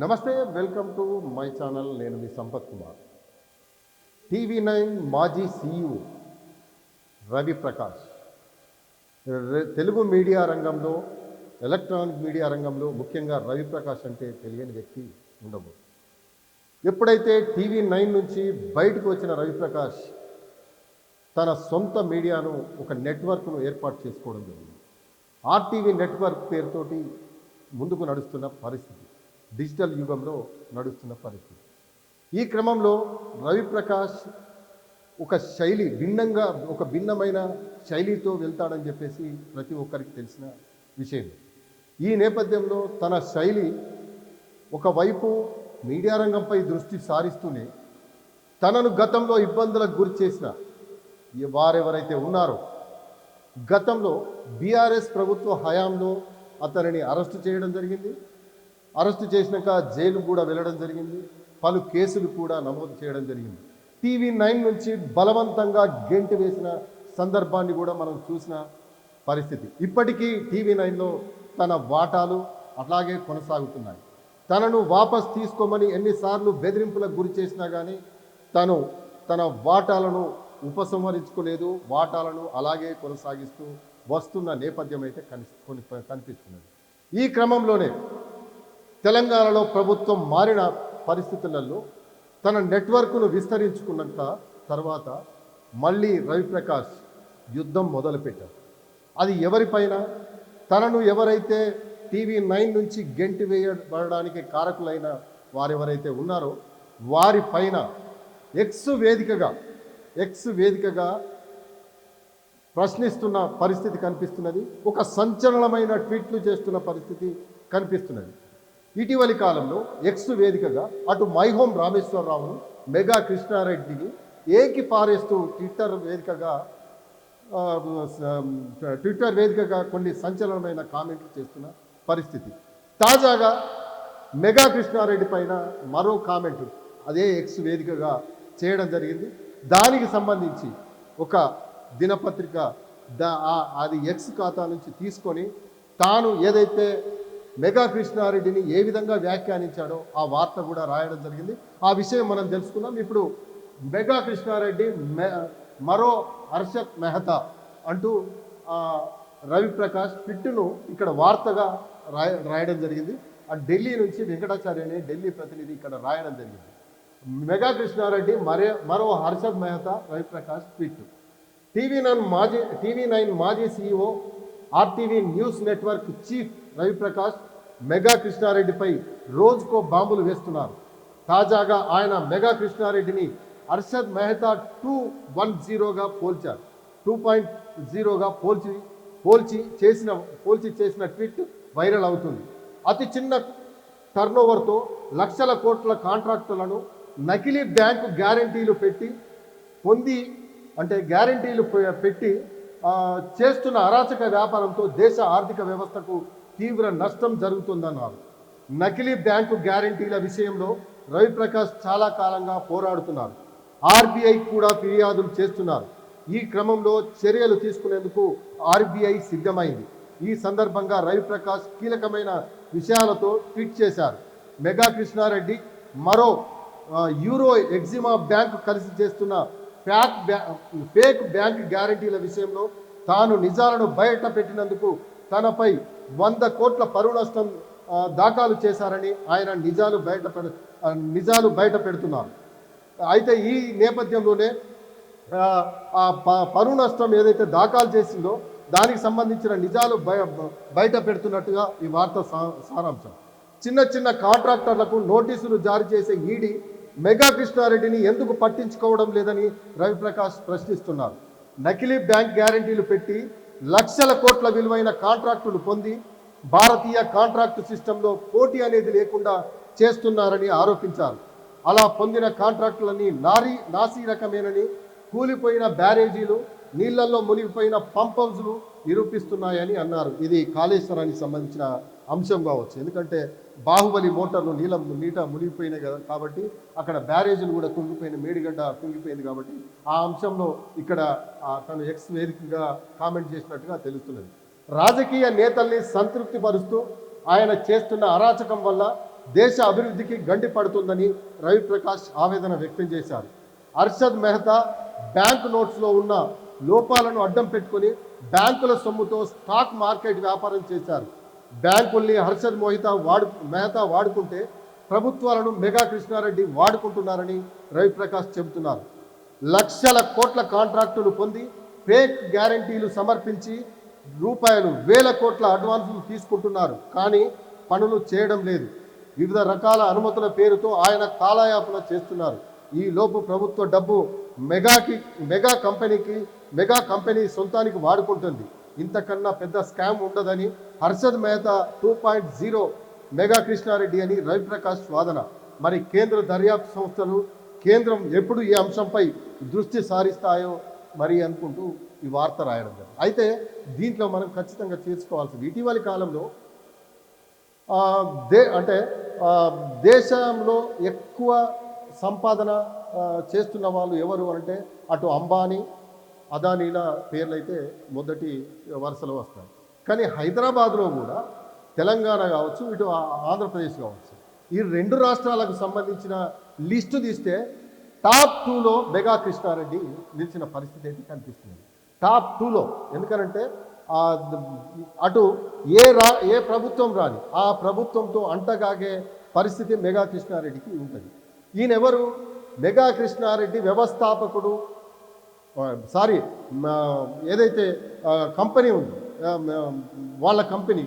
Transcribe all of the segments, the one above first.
నమస్తే welcome to my channel. నేను మీ సంపత్ కుమార్. టీవీ నైన్ మాజీ సీఈఓ రవి ప్రకాష్. తెలుగు మీడియా రంగంలో ఎలక్ట్రానిక్ మీడియా రంగంలో ముఖ్యంగా రవి ప్రకాష్ అంటే తెలియని వ్యక్తి ఉండవు ఎప్పుడైతే టీవీ నైన్ నుంచి బయటకు వచ్చిన రవి ప్రకాష్ తన సొంత మీడియాను ఒక నెట్వర్క్ను ఏర్పాటు చేసుకోవడం జరిగింది. ఆర్టీవీ నెట్వర్క్ పేరుతోటి ముందుకు నడుస్తున్న పరిస్థితి. డిజిటల్ యుగంలో నడుస్తున్న పరిస్థితి. ఈ క్రమంలో రవి ప్రకాష్ ఒక శైలి భిన్నంగా ఒక భిన్నమైన శైలితో వెళ్తాడని చెప్పేసి ప్రతి ఒక్కరికి తెలిసిన విషయం. ఈ నేపథ్యంలో తన శైలి ఒకవైపు మీడియా రంగంపై దృష్టి సారిస్తూనే తనను గతంలో ఇబ్బందులకు గురి చేసిన వారెవరైతే ఉన్నారో గతంలో బీఆర్ఎస్ ప్రభుత్వ హయాంలో అతనిని అరెస్టు చేయడం జరిగింది. అరెస్టు చేసినాక జైలు కూడా వెళ్ళడం జరిగింది. పలు కేసులు కూడా నమోదు చేయడం జరిగింది. టీవీ నైన్ నుంచి బలవంతంగా గెంటి వేసిన సందర్భాన్ని కూడా మనం చూసిన పరిస్థితి. ఇప్పటికీ టీవీ నైన్లో తన వాటాలు అట్లాగే కొనసాగుతున్నాయి. తనను వాపస్ తీసుకోమని ఎన్నిసార్లు బెదిరింపులకు గురి చేసినా కానీ తను తన వాటాలను ఉపసంహరించుకోలేదు. వాటాలను అలాగే కొనసాగిస్తూ వస్తున్న నేపథ్యం అయితే కని కనిపిస్తున్నది. ఈ క్రమంలోనే తెలంగాణలో ప్రభుత్వం మారిన పరిస్థితులలో తన నెట్వర్క్ను విస్తరించుకున్నంత తర్వాత మళ్ళీ రవిప్రకాష్ యుద్ధం మొదలుపెట్టారు అది ఎవరిపైన? తనను ఎవరైతే టీవీ నైన్ నుంచి గెంటి వేయబడడానికి కారకులైన వారెవరైతే ఉన్నారో వారిపైన ఎక్స్ వేదికగా ఎక్స్ వేదికగా ప్రశ్నిస్తున్న పరిస్థితి కనిపిస్తున్నది. ఒక సంచలనమైన ట్వీట్లు చేస్తున్న పరిస్థితి కనిపిస్తున్నది. ఇటీవలి కాలంలో ఎక్స్ వేదికగా అటు మైహోం రామేశ్వరరావును మెగా కృష్ణారెడ్డిని ఏకి పారేస్తూ ట్విట్టర్ వేదికగా ట్విట్టర్ వేదికగా కొన్ని సంచలనమైన కామెంట్లు చేస్తున్న పరిస్థితి. తాజాగా మెగా కృష్ణారెడ్డి పైన మరో కామెంట్ అదే ఎక్స్ వేదికగా చేయడం జరిగింది. దానికి సంబంధించి ఒక దినపత్రిక దా అది ఎక్స్ ఖాతా నుంచి తీసుకొని తాను ఏదైతే మెగా కృష్ణారెడ్డిని ఏ విధంగా వ్యాఖ్యానించాడో ఆ వార్త కూడా రాయడం జరిగింది. ఆ విషయం మనం తెలుసుకున్నాం ఇప్పుడు మెగా కృష్ణారెడ్డి మె- మరో హర్షత్ మెహతా అంటూ రవిప్రకాష్ పిట్టును ఇక్కడ వార్తగా రాయ రాయడం జరిగింది. ఆ ఢిల్లీ నుంచి వెంకటాచార్య అనే ఢిల్లీ ప్రతినిధి ఇక్కడ రాయడం జరిగింది. మెగా కృష్ణారెడ్డి మరే మరో హర్షద్ మెహతా రవిప్రకాష్ పిట్టు. టీవీ నైన్ మాజీ టీవీ నైన్ మాజీ CEO RTV news network chief Raviprakash Megha కృష్ణారెడ్డిపై రోజుకో బాంబులు వేస్తున్నారు. తాజాగా ఆయన మెగా కృష్ణారెడ్డిని అర్షద్ మెహతా టూ వన్ జీరోగా పోల్చారు. టూ పాయింట్ జీరోగా పోల్చి పోల్చి చేసిన పోల్చి చేసిన ట్వీట్ వైరల్ అవుతుంది. అతి చిన్న టర్నోవర్తో లక్షల కోట్ల కాంట్రాక్టులను నకిలీ బ్యాంకు గ్యారంటీలు పెట్టి పొంది అంటే గ్యారంటీలు పెట్టి చేస్తున్న అరాచక వ్యాపారంతో దేశ ఆర్థిక వ్యవస్థకు తీవ్ర నష్టం జరుగుతుందన్నారు. నకిలీ బ్యాంకు గ్యారంటీల విషయంలో రవిప్రకాష్ చాలా కాలంగా పోరాడుతున్నారు. ఆర్బీఐ కూడా ఫిర్యాదులు చేస్తున్నారు. ఈ క్రమంలో చర్యలు తీసుకునేందుకు ఆర్బీఐ సిద్ధమైంది. ఈ సందర్భంగా రవిప్రకాష్ కీలకమైన విషయాలతో ట్వీట్ చేశారు. మెగా కృష్ణారెడ్డి మరో యూరో ఎగ్జిమా బ్యాంకు కలిసి చేస్తున్న ఫ్యాక్ ఫేక్ బ్యాంక్ గ్యారంటీల విషయంలో తాను నిజాలను బయట పెట్టినందుకు తనపై వంద కోట్ల పరువు నష్టం దాఖలు చేశారని ఆయన నిజాలు బయట నిజాలు బయట పెడుతున్నారు. అయితే ఈ నేపథ్యంలోనే ఆ, పరువు నష్టం ఏదైతే దాఖలు చేసిందో దానికి సంబంధించిన నిజాలు బయ బయట పెడుతున్నట్టుగా ఈ వార్త సారాంశం. చిన్న చిన్న కాంట్రాక్టర్లకు నోటీసులు జారీ చేసే ఈడీ మెగా కృష్ణారెడ్డిని ఎందుకు పట్టించుకోవడం లేదని రవిప్రకాష్ ప్రశ్నిస్తున్నారు. నకిలీ బ్యాంక్ గ్యారంటీలు పెట్టి లక్షల కోట్ల విలువైన కాంట్రాక్టులు పొంది భారతీయ కాంట్రాక్టు సిస్టంలో పోటీ అనేది లేకుండా చేస్తున్నారని ఆరోపించారు. అలా పొందిన కాంట్రాక్టులన్నీ నారీ నాసీ రకమేనని కూలిపోయిన బ్యారేజీలు నీళ్ళలో మునిగిపోయిన పంప్ హౌజ్లు నిరూపిస్తున్నాయని అన్నారు. ఇది కాళేశ్వరానికి సంబంధించిన అంశం కావచ్చు. ఎందుకంటే బాహుబలి మోటార్లు నీళ్ళ నీట మునిగిపోయినాయి కదా కాబట్టి అక్కడ బ్యారేజీలు కూడా కుంగిపోయిన మేడిగడ్డ కుంగిపోయింది కాబట్టి ఆ అంశంలో ఇక్కడ తను ఎక్స్ వేదికగా కామెంట్ చేసినట్టుగా తెలుస్తున్నది. రాజకీయ నేతల్ని సంతృప్తిపరుస్తూ ఆయన చేస్తున్న అరాచకం వల్ల దేశ అభివృద్ధికి గండి పడుతుందని రవిప్రకాష్ ఆవేదన వ్యక్తం చేశారు. అర్షద్ మెహతా బ్యాంక్ నోట్స్లో ఉన్న లోపాలను అడ్డం పెట్టుకొని బ్యాంకుల సొమ్ముతో స్టాక్ మార్కెట్ వ్యాపారం చేశారు. బ్యాంకుల్ని హర్షద్ మోహితా వాడు మెహతా వాడుకుంటే ప్రభుత్వాలను మెగా కృష్ణారెడ్డి వాడుకుంటున్నారని రవిప్రకాష్ చెబుతున్నారు. లక్షల కోట్ల కాంట్రాక్టులు పొంది ఫేక్ గ్యారంటీలు సమర్పించి రూపాయలు వేల కోట్ల అడ్వాన్సులు తీసుకుంటున్నారు. కానీ పనులు చేయడం లేదు. వివిధ రకాల అనుమతుల పేరుతో ఆయన కాలయాపన చేస్తున్నారు. ఈ లోపు ప్రభుత్వ డబ్బు మెగాకి మెగా కంపెనీకి మెగా కంపెనీ సొంతానికి వాడుకుంటుంది. ఇంతకన్నా పెద్ద స్కామ్ ఉండదని Harshad Mehta two point zero Megha Krishna Reddy అని రవిప్రకాష్ వాదన. మరి కేంద్ర దర్యాప్తు సంస్థలు కేంద్రం ఎప్పుడు ఈ అంశంపై దృష్టి సారిస్తాయో మరి అనుకుంటూ ఈ వార్త రాయడం జరిగింది. అయితే దీంట్లో మనం ఖచ్చితంగా చేసుకోవాల్సింది ఇటీవలి కాలంలో దే అంటే దేశంలో ఎక్కువ సంపాదన చేస్తున్న వాళ్ళు ఎవరు అంటే అటు అంబానీ అదానీల పేర్లు అయితే మొదటి వరుసలో వస్తాయి. కానీ హైదరాబాద్లో కూడా తెలంగాణ కావచ్చు ఇటు ఆంధ్రప్రదేశ్ కావచ్చు ఈ రెండు రాష్ట్రాలకు సంబంధించిన లిస్టు తీస్తే టాప్ టూలో మెగా కృష్ణారెడ్డి నిలిచిన పరిస్థితి అయితే కనిపిస్తుంది. టాప్ టూలో ఎందుకనంటే అటు ఏ రా ఏ ప్రభుత్వం రాని ఆ ప్రభుత్వంతో అంటగాగే పరిస్థితి మెగా కృష్ణారెడ్డికి ఉంటుంది. ఈయనెవరు? మెగా కృష్ణారెడ్డి వ్యవస్థాపకుడు సారీ ఏదైతే కంపెనీ ఉంది వాళ్ళ కంపెనీ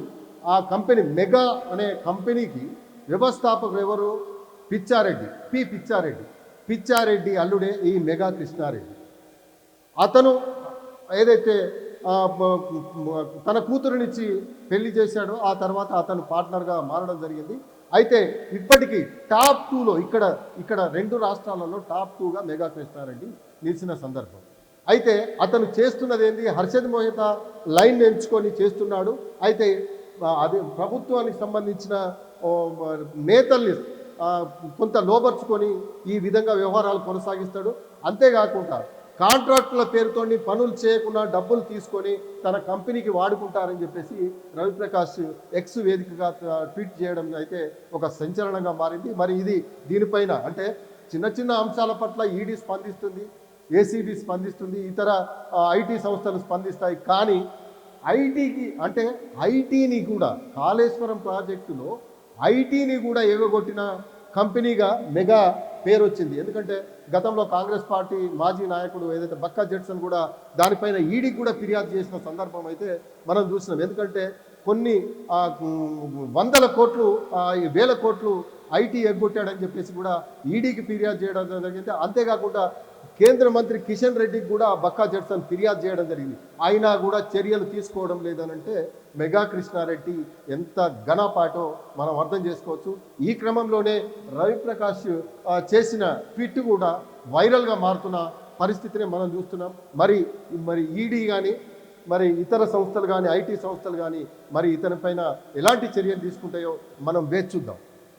ఆ కంపెనీ మెగా అనే కంపెనీకి వ్యవస్థాపకుడు ఎవరు? పిచ్చారెడ్డి పి పిచ్చారెడ్డి. పిచ్చారెడ్డి అల్లుడే ఈ మెగా కృష్ణారెడ్డి. అతను ఏదైతే తన కూతురునిచ్చి పెళ్ళి చేశాడో ఆ తర్వాత అతను పార్ట్నర్గా మారడం జరిగింది. అయితే ఇప్పటికీ టాప్ టూలో ఇక్కడ ఇక్కడ రెండు రాష్ట్రాలలో టాప్ టూగా మెగా కృష్ణారెడ్డి నిలిచిన సందర్భం. అయితే అతను చేస్తున్నది ఏంటి హర్షద్ మోహిత లైన్ ఎంచుకొని చేస్తున్నాడు. అయితే అది ప్రభుత్వానికి సంబంధించిన నేతల్ని కొంత లోపరుచుకొని ఈ విధంగా వ్యవహారాలు కొనసాగిస్తాడు. అంతేకాకుండా కాంట్రాక్టుల పేరుతోని పనులు చేయకుండా డబ్బులు తీసుకొని తన కంపెనీకి వాడుకుంటారని చెప్పేసి రవిప్రకాష్ ఎక్స్ వేదికగా ట్వీట్ చేయడం అయితే ఒక సంచలనంగా మారింది. మరి ఇది దీనిపైన అంటే చిన్న చిన్న అంశాల పట్ల ఈడీ స్పందిస్తుంది. ఏసీబీ స్పందిస్తుంది ఇతర ఐటీ సంస్థలు స్పందిస్తాయి. కానీ ఐటీకి అంటే ఐటీని కూడా కాళేశ్వరం ప్రాజెక్టులో ఐటీని కూడా ఎగగొట్టిన కంపెనీగా మెగా పేరు వచ్చింది. ఎందుకంటే గతంలో కాంగ్రెస్ పార్టీ మాజీ నాయకుడు ఏదైతే బక్కా జెట్సన్ కూడా దానిపైన ఈడీకి కూడా ఫిర్యాదు చేసిన సందర్భం అయితే మనం చూసినాం. ఎందుకంటే కొన్ని వందల కోట్లు వేల కోట్లు ఐటీ ఎగ్గొట్టాడని చెప్పేసి కూడా ఈడీకి ఫిర్యాదు చేయడం జరిగింది. అంతేకాకుండా కేంద్ర మంత్రి కిషన్ రెడ్డికి కూడా బక్కా జడ్సన్ ఫిర్యాదు చేయడం జరిగింది. అయినా కూడా చర్యలు తీసుకోవడం లేదనంటే మెగా కృష్ణారెడ్డి ఎంత ఘనపాటో మనం అర్థం చేసుకోవచ్చు. ఈ క్రమంలోనే రవిప్రకాష్ చేసిన ట్వీట్ కూడా వైరల్గా మారుతున్న పరిస్థితిని మనం చూస్తున్నాం. మరి మరి ఈడీ కానీ మరి ఇతర సంస్థలు కానీ ఐటీ సంస్థలు కానీ మరి ఇతని పైన ఎలాంటి చర్యలు తీసుకుంటాయో మనం వేచి చూద్దాం.